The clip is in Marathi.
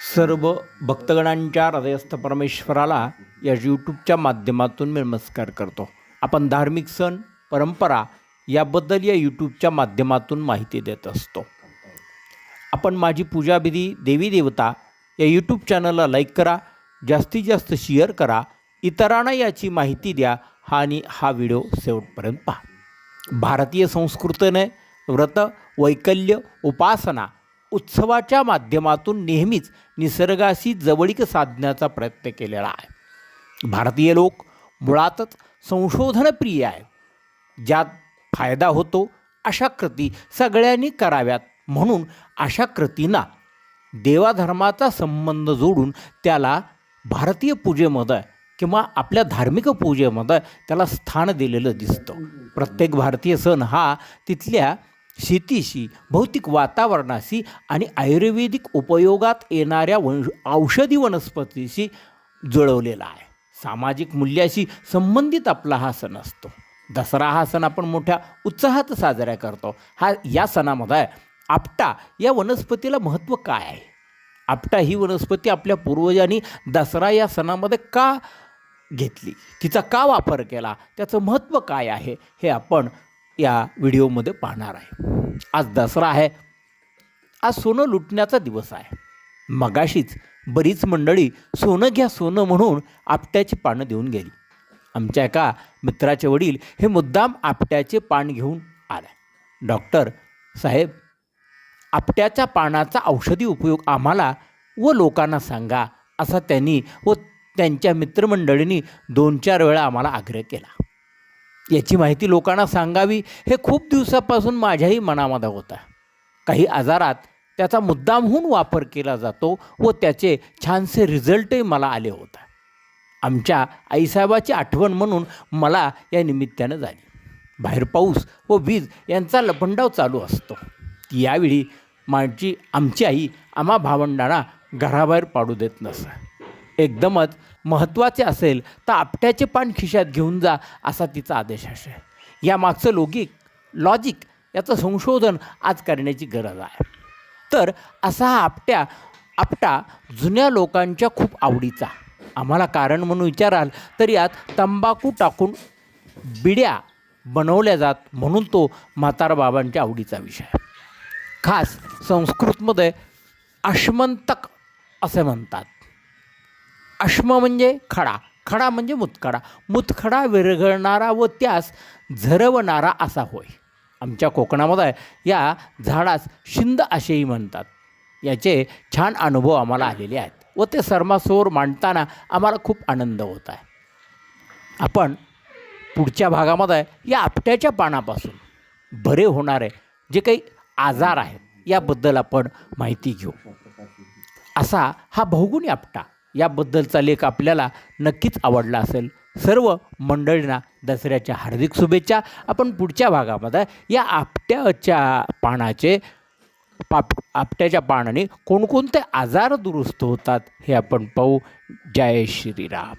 सर्व भक्तगणांच्या हृदयस्थ परमेश्वराला या यूट्यूबच्या माध्यमातून मी नमस्कार करतो. आपण धार्मिक सण परंपरा याबद्दल या यूट्यूबच्या माध्यमातून माहिती देत असतो. आपण माझी पूजाविधी देवी देवता या यूट्यूब चॅनलला लाईक करा जास्तीत जास्त शेअर करा इतरांना याची माहिती द्या हा आणि हा व्हिडिओ शेवटपर्यंत पहा. भारतीय संस्कृतीने व्रत वैकल्य उपासना उत्सवाच्या माध्यमातून नेहमीच निसर्गाशी जवळीक साधण्याचा प्रयत्न केलेला आहे. भारतीय लोक मुळातच संशोधनप्रिय आहे ज्यात फायदा होतो अशा कृती सगळ्यांनी कराव्यात. म्हणून अशा कृतींना देवाधर्माचा संबंध जोडून त्याला भारतीय पूजेमध्ये किंवा आपल्या धार्मिक पूजेमध्ये त्याला स्थान दिलेलं दिसतं. प्रत्येक भारतीय सण हा तिथल्या शेतीशी भौतिक वातावरणाशी आणि आयुर्वेदिक उपयोगात येणाऱ्या वन औषधी वनस्पतीशी जुळवलेला आहे. सामाजिक मूल्याशी संबंधित आपला हा सण असतो. दसरा हा सण आपण मोठ्या उत्साहात साजरा करतो. हा या सणामध्ये आपटा या वनस्पतीला महत्त्व काय आहे? आपटा ही वनस्पती आपल्या पूर्वजांनी दसरा या सणामध्ये का घेतली? तिचा का वापर केला? त्याचं महत्त्व काय आहे? हे आपण या व्हिडिओमध्ये पाहणार आहे. आज दसरा आहे. आज सोनं लुटण्याचा दिवस आहे. मगाशीच बरीच मंडळी सोनं घ्या सोनं म्हणून आपट्याची पानं देऊन गेली. आमच्या एका मित्राचे वडील हे मुद्दाम आपट्याचे पान घेऊन आले. डॉक्टर साहेब आपट्याच्या पानाचा औषधी उपयोग आम्हाला व लोकांना सांगा असा त्यांनी व त्यांच्या मित्रमंडळींनी दोन चार वेळा आम्हाला आग्रह केला. याची माहिती लोकांना सांगावी हे खूप दिवसापासून माझ्याही मनामध्ये होता. काही आजारात त्याचा मुद्दामहून वापर केला जातो व त्याचे छानसे रिझल्टही मला आले होता. आमच्या आईसाहेबाची आठवण म्हणून मला या निमित्तानं झाली. बाहेर पाऊस व वीज यांचा लपंडाव चालू असतो. यावेळी माझी आमची आई आम्हा भावंडांना घराबाहेर पाडू देत नसे. एकदमच महत्त्वाचे असेल तर आपट्याचे पान खिशात घेऊन जा असा तिचा आदेश असे. यामागचं लौकिक लॉजिक याचं संशोधन आज करण्याची गरज आहे. तर असा हा आपट्या आपटा जुन्या लोकांच्या खूप आवडीचा. आम्हाला कारण म्हणून विचाराल तर यात तंबाखू टाकून बिड्या बनवल्या जात म्हणून तो म्हातारा बाबांच्या आवडीचा विषय. खास संस्कृतमध्ये अश्मंतक असे म्हणतात. अश्म म्हणजे खडा. खडा म्हणजे मुतखडा. मुतखडा विरघळणारा व त्यास झरवणारा असा होय. आमच्या कोकणामध्ये या झाडास शिंद असेही म्हणतात. याचे छान अनुभव आम्हाला आलेले आहेत व ते सर्मासमोर मांडताना आम्हाला खूप आनंद होत आहे. आपण पुढच्या भागामध्ये या आपट्याच्या पानापासून बरे होणारे जे काही आजार आहेत याबद्दल आपण माहिती घेऊ. असा हा बहुगुणी आपटा. याबद्दलचा लेख आपल्याला नक्कीच आवडला असेल. सर्व मंडळींना दसऱ्याच्या हार्दिक शुभेच्छा. आपण पुढच्या भागामध्ये या आपट्याच्या पानाचे पाप आपट्याच्या पानाने कोणकोणते आजार दुरुस्त होतात हे आपण पाहू. जय श्रीराम.